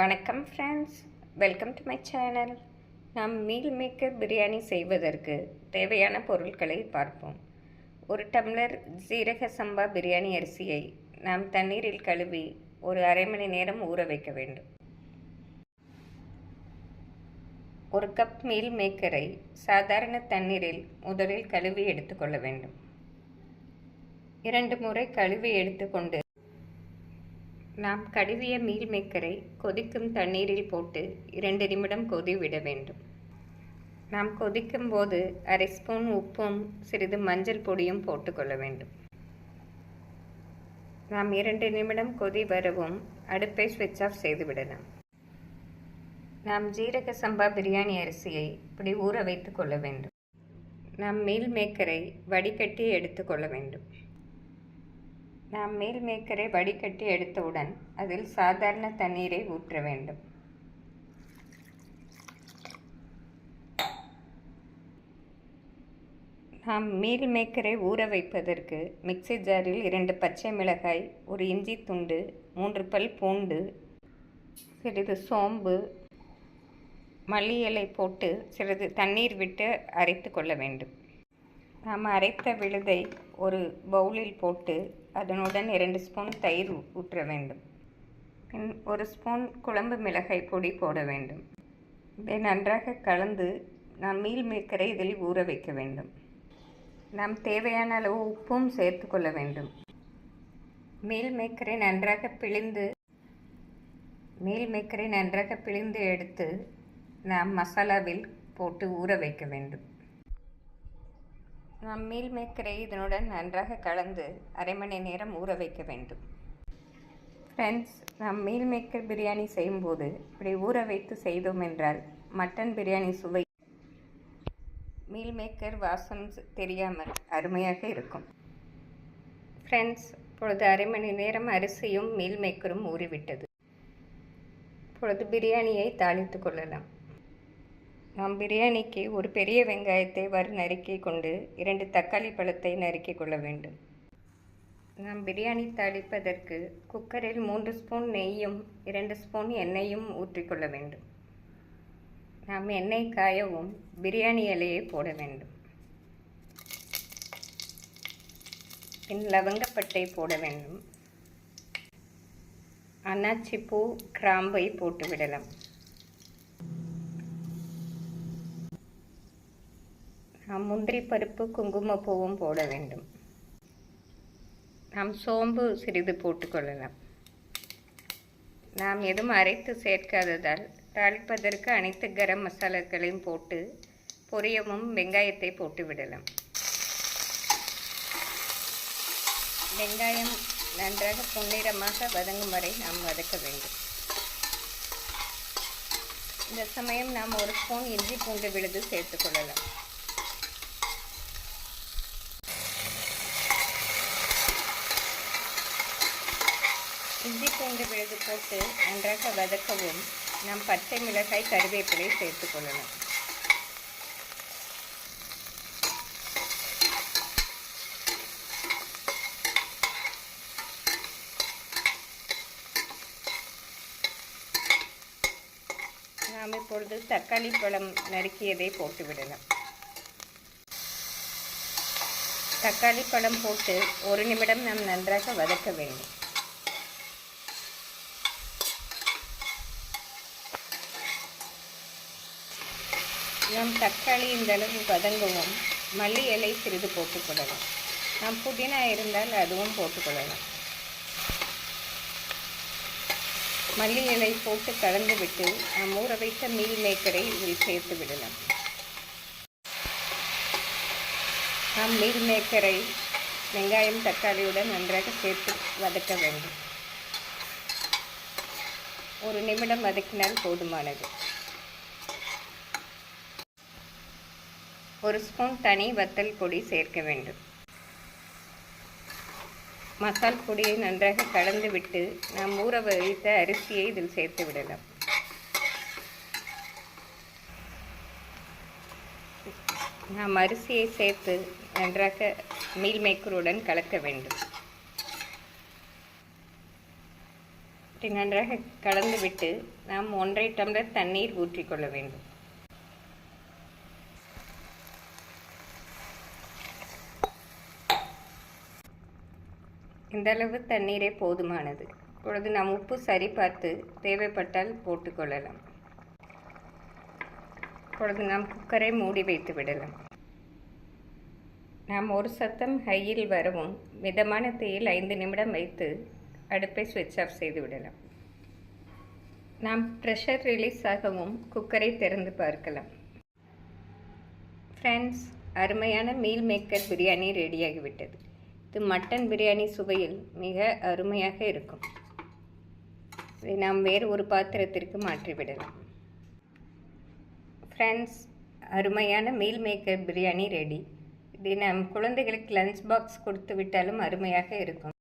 வணக்கம் friends welcome to my channel நாம் meal maker biryani செய்வதற்கு தேவையான பொருட்களை பார்ப்போம். ஒரு டம்ளர் ஜீரக சம்பா பிரியாணி அரிசியை நாம் தண்ணீரில் கழுவி ஒரு அரை மணி நேரம் ஊற வைக்க வேண்டும். ஒரு கப் மீல் மேக்கரை சாதாரண தண்ணீரில் முதலில் கழுவி எடுத்துக்கொள்ள வேண்டும். இரண்டு முறை கழுவி எடுத்துக்கொண்டு நாம் கழுவிய மீல் மேக்கரை கொதிக்கும் தண்ணீரில் போட்டு இரண்டு நிமிடம் கொதி விட வேண்டும். நாம் கொதிக்கும் போது அரை ஸ்பூன் உப்பும் சிறிது மஞ்சள் பொடியும் போட்டுக்கொள்ள வேண்டும். நாம் இரண்டு நிமிடம் கொதி வரவும் அடுப்பை ஸ்விட்ச் ஆஃப் செய்துவிடலாம் நாம் ஜீரக சம்பா பிரியாணி அரிசியை இப்படி ஊற வைத்து கொள்ள வேண்டும். நாம் மீல் மேக்கரை வடிகட்டி எடுத்துக்கொள்ள வேண்டும். நாம் மீல் மேக்கரை வடிகட்டி எடுத்தவுடன் அதில் சாதாரண தண்ணீரை ஊற்ற வேண்டும். நாம் மீல் மேக்கரை ஊற வைப்பதற்கு மிக்ஸி ஜாரில் இரண்டு பச்சை மிளகாய் ஒரு இஞ்சி துண்டு மூன்று பல் பூண்டு சிறிது சோம்பு மல்லி இலை போட்டு சிறிது தண்ணீர் விட்டு அரைத்து கொள்ள வேண்டும். நாம் அரைத்த விழுதை ஒரு பவுலில் போட்டு அதனுடன் இரண்டு ஸ்பூன் தயிர் ஊற்ற வேண்டும். பின் ஒரு ஸ்பூன் குழம்பு மிளகாய் பொடி போட வேண்டும். இதை நன்றாக கலந்து நாம் மீல் மேக்கரை இதில் ஊற வைக்க வேண்டும். நாம் தேவையான அளவு உப்பும் சேர்த்து கொள்ள வேண்டும். மீல் மேக்கரை நன்றாக பிழிந்து மீல் மேக்கரை நன்றாக பிழிந்து எடுத்து நாம் மசாலாவில் போட்டு ஊற வைக்க வேண்டும். நாம் மீல் மேக்கரை இதனுடன் நன்றாக கலந்து அரை மணி நேரம் ஊற வைக்க வேண்டும். ஃப்ரெண்ட்ஸ் நாம் மீல் மேக்கர் பிரியாணி செய்யும்போது இப்படி ஊற வைத்து செய்தோம் என்றால் மட்டன் பிரியாணி சுவை மீல் மேக்கர் வாசம் தெரியாமல் அருமையாக இருக்கும். ஃப்ரெண்ட்ஸ் இப்பொழுது அரை மணி நேரம் அரிசியும் மீல் மேக்கரும் ஊறிவிட்டது. இப்பொழுது பிரியாணியை தாளித்து கொள்ளலாம். நாம் பிரியாணிக்கு ஒரு பெரிய வெங்காயத்தை வறு நறுக்கி கொண்டு இரண்டு தக்காளி பழத்தை நறுக்கிக் கொள்ள வேண்டும். நாம் பிரியாணி தாளிப்பதற்கு குக்கரில் மூன்று ஸ்பூன் நெய்யும் இரண்டு ஸ்பூன் எண்ணெயும் ஊற்றிக்கொள்ள வேண்டும். நாம் எண்ணெய் காயவும் பிரியாணி இலையை போட வேண்டும். பின் லவங்கப்பட்டை போட வேண்டும். அன்னாச்சி பூ கிராம்பை போட்டு விடலாம். நாம் முந்திரி பருப்பு குங்குமப்பூவும் போட வேண்டும். நாம் சோம்பு சிறிது போட்டுக்கொள்ளலாம். நாம் எதுவும் அரைத்து சேர்க்காததால் தாளிப்பதற்கு அனைத்து கரம் மசாலாக்களையும் போட்டு பொரியமும் வெங்காயத்தை போட்டு விடலாம். வெங்காயம் நன்றாக பொன்னிறமாக வதங்கும் வரை நாம் வதக்க வேண்டும். இந்த சமயம் நாம் ஒரு ஸ்பூன் இஞ்சி பூண்டு விழுது சேர்த்துக்கொள்ளலாம் இஞ்சி விழுது போட்டு நன்றாக வதக்கவும். நாம் பச்சை மிளகாய் கருவேப்பிலை சேர்த்துக்கொள்ளலாம் நாம் இப்பொழுது தக்காளி பழம் நறுக்கியதை போட்டு விடலாம். தக்காளி பழம் போட்டு ஒரு நிமிடம் நாம் நன்றாக வதக்க வேண்டும். நாம் தக்காளி இந்த அளவு வதங்கவும். மல்லி இலை சிறிது போட்டுக்கொள்ளலாம். நாம் புதினா இருந்தால் அதுவும் போட்டுக்கொள்ளலாம். மல்லி இலை போட்டு கலந்து விட்டு நாம் ஊற வைத்த மீல் மேக்கரை இதில் சேர்த்து விடலாம். நாம் மீல் மேக்கரை வெங்காயம் தக்காளியுடன் நன்றாக சேர்த்து வதக்க வேண்டும். ஒரு நிமிடம் வதக்கினால் போதுமானது. ஒரு ஸ்பூன் தனி வத்தல் பொடி சேர்க்க வேண்டும். மசால் பொடியை நன்றாக கலந்து விட்டு நாம் ஊற வைத்த அரிசியை இதில் சேர்த்து விடலாம். நாம் அரிசியை சேர்த்து நன்றாக மீல் மேக்கருடன் கலக்க வேண்டும். இப்படி நன்றாக கலந்துவிட்டு நாம் ஒன்றை டம்ளர் தண்ணீர் ஊற்றிக்கொள்ள வேண்டும். இந்த அளவு தண்ணீரே போதுமானது. இப்பொழுது நாம் உப்பு சரி பார்த்து தேவைப்பட்டால் போட்டுக்கொள்ளலாம் இப்பொழுது நாம் குக்கரை மூடி வைத்து விடலாம். நாம் ஒரு சத்தம் ஹையில் வரவும் மிதமான தீயில் ஐந்து நிமிடம் வைத்து அடுப்பை ஸ்விட்ச் ஆஃப் செய்து விடலாம். நாம் ப்ரெஷர் ரிலீஸ் ஆகவும் குக்கரை திறந்து பார்க்கலாம். ஃப்ரெண்ட்ஸ் அருமையான மீல் மேக்கர் பிரியாணி ரெடியாகிவிட்டது இது மட்டன் பிரியாணி சுவையில் மிக அருமையாக இருக்கும். இதை நாம் வேறு ஒரு பாத்திரத்திற்கு மாற்றிவிடலாம். ஃப்ரெண்ட்ஸ் அருமையான மீல் மேக்கர் பிரியாணி ரெடி இதை நாம் குழந்தைகளுக்கு லஞ்ச் பாக்ஸ் கொடுத்து விட்டாலும் அருமையாக இருக்கும்.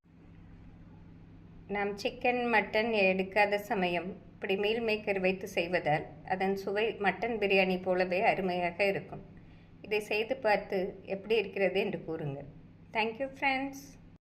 நாம் சிக்கன் மட்டன் எடுக்காத சமயம் இப்படி மீல் மேக்கர் வைத்து செய்வதால் அதன் சுவை மட்டன் பிரியாணி போலவே அருமையாக இருக்கும். இதை செய்து பார்த்து எப்படி இருக்கிறது என்று கூறுங்கள். Thank you friends